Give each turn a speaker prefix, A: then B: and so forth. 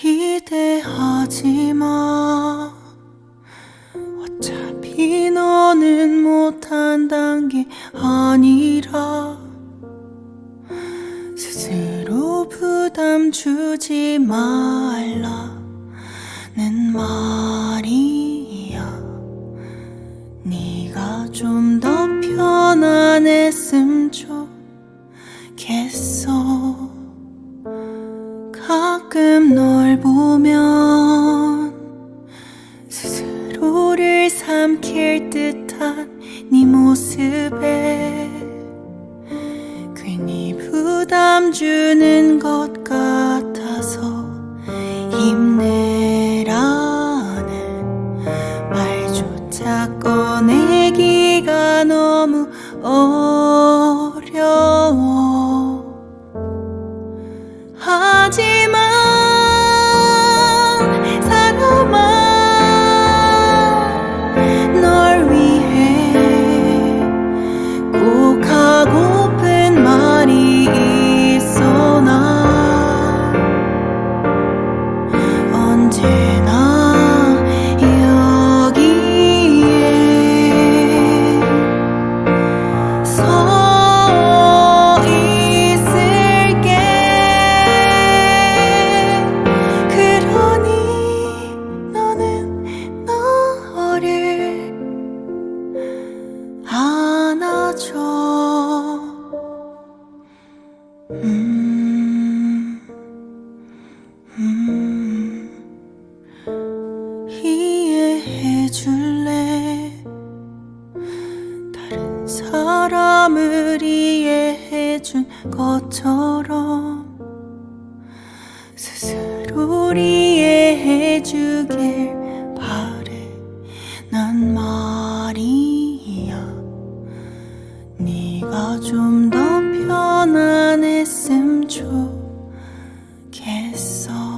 A: 기대하지 마. 어차피 너는 못한단 게 아니라 스스로 부담 주지 말라는 말이야. 네가 좀 더 편안했음 좋겠어. 삼킬 듯한 네 모습에 괜히 부담 주는 것 같아서 힘내라는 말조차 꺼내기가 너무 어려워. 하지만 줘 해 줄래? 다른 사람을 이해해준 것처럼 스스로 이해해주길 바래. 난 말이야. 네가 좀 더 편안했음 좋겠어